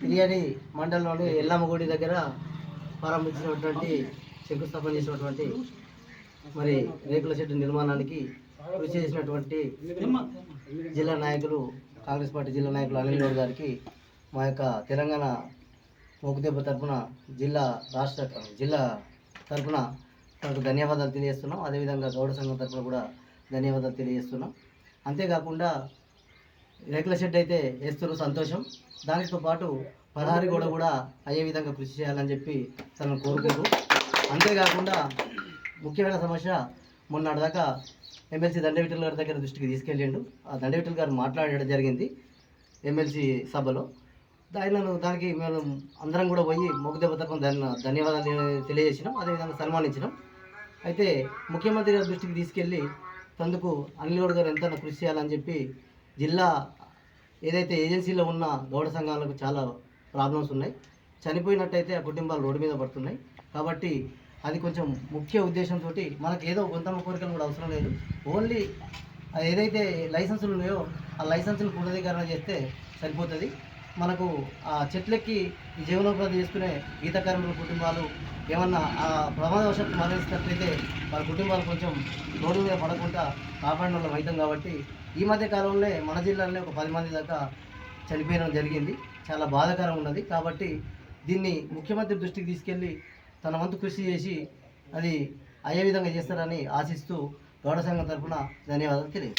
బిర్యానీ మండలంలోని ఎల్లమ్మగుడి దగ్గర ప్రారంభించినటువంటి శంకుస్థాపన చేసినటువంటి మరి రేకుల షెడ్ నిర్మాణానికి కృషి చేసినటువంటి జిల్లా నాయకులు కాంగ్రెస్ పార్టీ జిల్లా నాయకులు అనిల్ గౌడ్ గారికి మా యొక్క తెలంగాణ మోకుదెబ్బ తరపున జిల్లా రాష్ట్ర జిల్లా తరపున తనకు ధన్యవాదాలు తెలియజేస్తున్నాం. అదేవిధంగా గౌడ సంఘం తరఫున కూడా ధన్యవాదాలు తెలియజేస్తున్నాం. అంతేకాకుండా రేకుల షెడ్ అయితే వేస్తున్నారు సంతోషం. దానితో పాటు పదహారి గోడ కూడా అయ్యే విధంగా కృషి చేయాలని చెప్పి తనను కోరుకుంటూ అంతేకాకుండా ముఖ్యమైన సమస్య మొన్నటిదాకా ఎమ్మెల్సీ దండవిటల్ గారి దగ్గర దృష్టికి తీసుకెళ్ళిండు. ఆ దండవిటల్ గారు మాట్లాడడం జరిగింది ఎమ్మెల్సీ సభలో. ఆయనను దానికి మేము అందరం కూడా పోయి మొగ్గుదెబ్బ తరపున ధన్య ధన్యవాదాలు తెలియజేసినాం. అదేవిధంగా సన్మానించినాం. అయితే ముఖ్యమంత్రి గారి దృష్టికి తీసుకెళ్ళి తందుకు అనిల్ గౌడ్ గారు ఎంత కృషి చేయాలని చెప్పి జిల్లా ఏదైతే ఏజెన్సీలో ఉన్న గౌడ సంఘాలకు చాలా ప్రాబ్లమ్స్ ఉన్నాయి. చనిపోయినట్టయితే ఆ కుటుంబాలు రోడ్డు మీద పడుతున్నాయి. కాబట్టి అది కొంచెం ముఖ్య ఉద్దేశంతో మనకు ఏదో గొంతమ్మ కోరికలు కూడా అవసరం లేదు. ఓన్లీ ఏదైతే లైసెన్సులు ఉన్నాయో ఆ లైసెన్సులు పునరుద్ధీకరణ చేస్తే సరిపోతుంది. మనకు ఆ చెట్లెక్కి జీవనోపాధి చేసుకునే గీత కార్మికుల కుటుంబాలు ఏమన్నా ఆ ప్రమాదవశాత్తు మరణించినట్లయితే వాళ్ళ కుటుంబాలు కొంచెం రోడ్డు మీద పడకుండా కాపాడిన వాళ్ళం అవుతాం కాబట్టి ఈ మధ్య కాలంలో మన జిల్లాలోనే ఒక పది మంది దాకా చనిపోయడం జరిగింది. చాలా బాధాకరం ఉన్నది. కాబట్టి దీన్ని ముఖ్యమంత్రి దృష్టికి తీసుకెళ్ళి తన వంతు కృషి చేసి అది అయ్యే విధంగా చేస్తారని ఆశిస్తూ గౌడ సంఘం తరఫున ధన్యవాదాలు తెలియదు